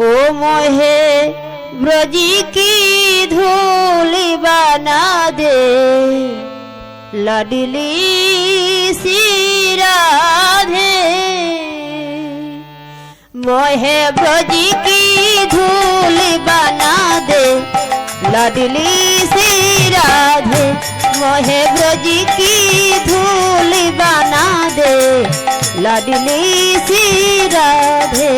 ও মোহে ব্রজি কি ধুলি বানা দে? লাডলি সিরাধে মোহে ব্রজি কি ধুলি বানা দে? লাডলি সিরাধে মোহে ব্রজি কি ধুলি বানা দে? লাডলি সিরাধে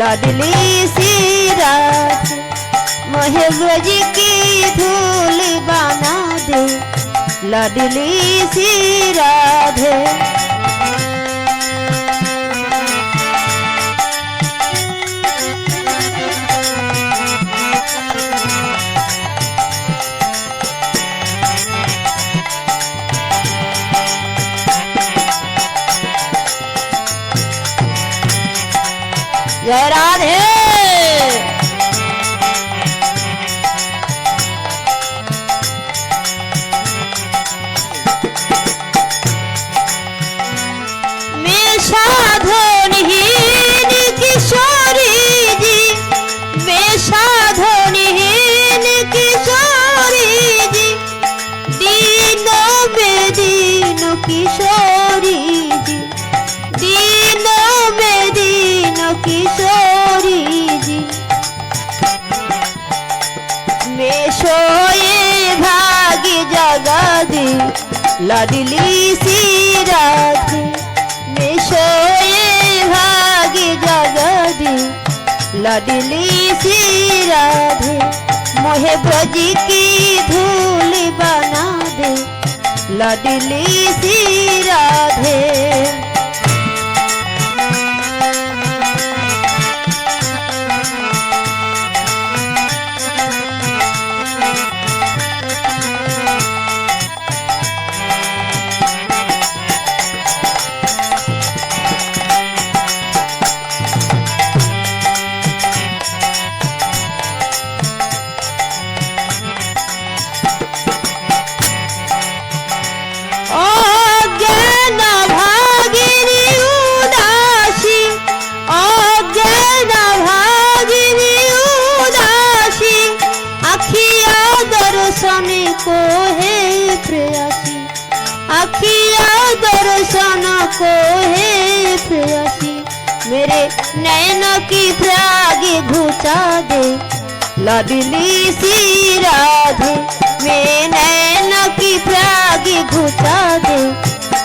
লাডলি সে রাধে মোহে की धूल बना दे। দে सी সে जय राधे मैं साधनहीन किशोरी जी मैं साधनहीन किशोरी जी दीनों में मैं सोए भाग्य जगदी लाडली सी राधे मैं सोए भाग्य जगदी लाडली सी राधे मोहे ब्रजी की धूल बना दे लाडली सी राधे दर्शन को हे प्रयासी। अखिया दर्शन को हे प्रयासी। मेरे नैन की प्राग घुसा दे। लडली सी राधे, मेरे नैन की प्राग घुसा दे।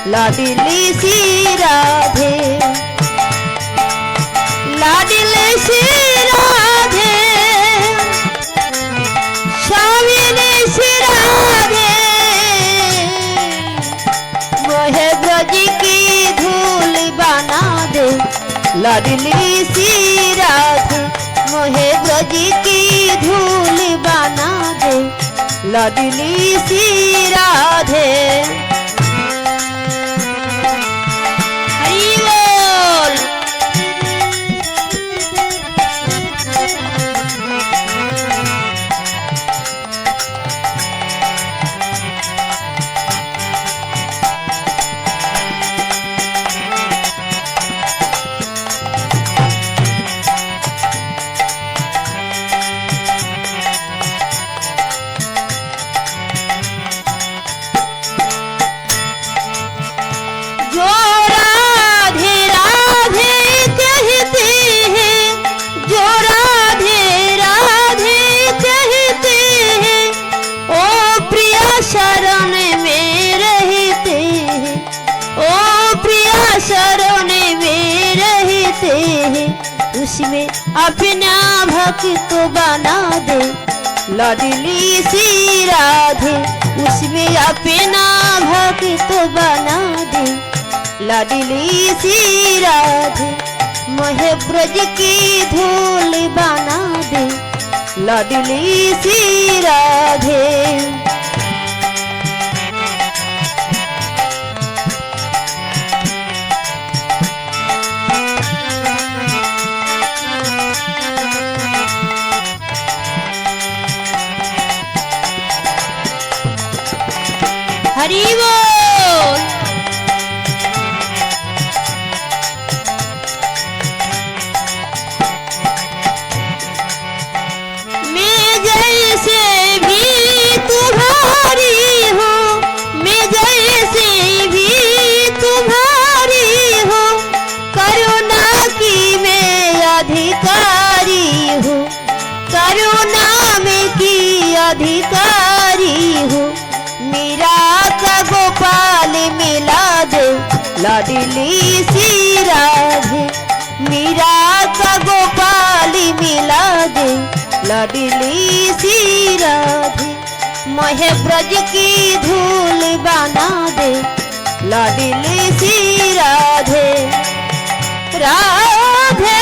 लडली सी राधे। ब्रज की धूल बना दे। लड़ली सी राधे मोहे ब्रज की धूल बना दे। लड़ली सी शरण में रहते हैं। उसमें अपना भक्त बना दे। लाडली सी राधे, उसमें अपना भक्त बना दे। लाडली सी राधे मोहे ब्रज की धूल बना दे। लाडली सी जैसे भी हूँ। मैं भी हूँ। की मैं अधिकारी हूँ। करुणा में की अधिकारी हूँ। लाडली सी राधे मीरा का गोपाल मिला दे लाडली सी राधे मोहे ब्रज की धूल बना दे लाडली सी राधे राधे